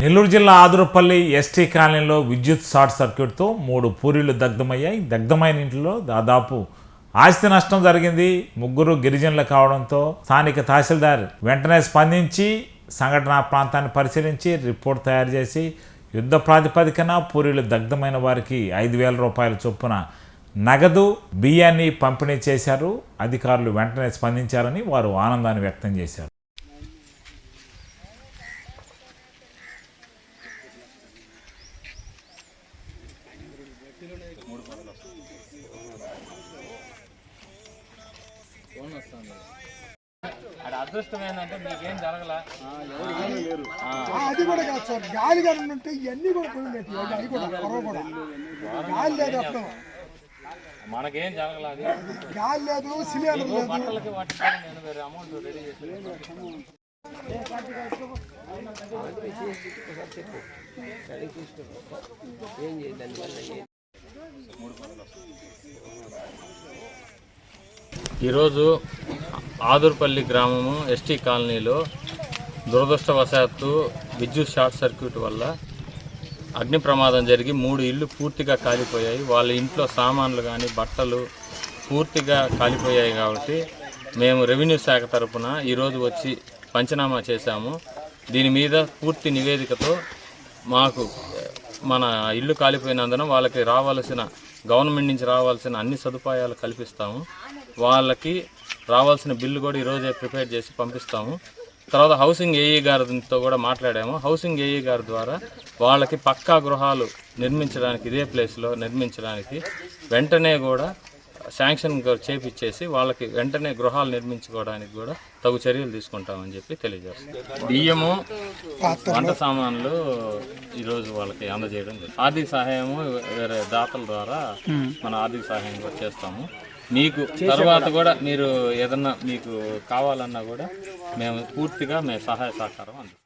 నెల్లూరు జిల్లా ఆదురపల్లి ఎస్టీ కాలనీలో విద్యుత్ షార్ట్ సర్క్యూట్తో మూడు పూరీలు దగ్ధమయ్యాయి. దగ్ధమైన ఇంట్లో దాదాపు ఆస్తి నష్టం జరిగింది. ముగ్గురు గిరిజనులు కావడంతో స్థానిక తహసీల్దార్ వెంటనే స్పందించి సంఘటనా ప్రాంతాన్ని పరిశీలించి రిపోర్ట్ తయారు చేసి యుద్ధ ప్రాతిపదికన పూరీలు దగ్ధమైన వారికి ఐదు వేల రూపాయల చొప్పున నగదు బియ్యాన్ని పంపిణీ చేశారు. అధికారులు వెంటనే స్పందించారని వారు ఆనందాన్ని వ్యక్తం చేశారు. అది అదృష్టం ఏంటంటే మీకేం జరగలా? ఆ, అది కూడా కాదు సార్. గాలి కానీ ఉంటే ఇవన్నీ కూడా పోయినట్టు అది కూడా పొరవ కూడా. గాలి లేదు అప్పుడు. మనకేం జరగలా అది? గాలి లేదు సిలిండర్ లేదు. బట్టలకి వాటికి నేను వేరే అమౌంట్ రెడీ చేసి ఈరోజు ఆదుర్పల్లి గ్రామము ఎస్టీ కాలనీలో దురదృష్టవశాత్తు విద్యుత్ షార్ట్ సర్క్యూట్ వల్ల అగ్ని ప్రమాదం జరిగి మూడు ఇళ్ళు పూర్తిగా కాలిపోయాయి. వాళ్ళ ఇంట్లో సామాన్లు కానీ బట్టలు పూర్తిగా కాలిపోయాయి కాబట్టి మేము రెవెన్యూ శాఖ తరఫున ఈరోజు వచ్చి పంచనామా చేశాము. దీని మీద పూర్తి నివేదికతో మాకు మన ఇల్లు కాలిపోయినందున వాళ్ళకి రావాల్సిన గవర్నమెంట్ నుంచి రావాల్సిన అన్ని సదుపాయాలు కల్పిస్తాము. వాళ్ళకి రావాల్సిన బిల్లు కూడా ఈరోజే ప్రిపేర్ చేసి పంపిస్తాము. తర్వాత హౌసింగ్ ఏఈ గారితో కూడా మాట్లాడాము. హౌసింగ్ ఏఈ గారి ద్వారా వాళ్ళకి పక్కా గృహాలు నిర్మించడానికి ఇదే ప్లేస్లో నిర్మించడానికి వెంటనే కూడా శాంక్షన్ చేపిచ్చేసి వాళ్ళకి వెంటనే గృహాలు నిర్మించుకోవడానికి కూడా తగు చర్యలు తీసుకుంటామని చెప్పి తెలియజేస్తాం బియ్యము వంట సామాన్లు ఈరోజు వాళ్ళకి అందజేయడం జరిగింది. ఆర్థిక సహాయము వేరే దాతల ద్వారా మన ఆర్థిక సహాయం కూడా చేస్తాము. మీకు తర్వాత కూడా మీరు ఏదన్నా మీకు కావాలన్నా కూడా మేము పూర్తిగా మేము సహాయ సహకారం అందిస్తాం.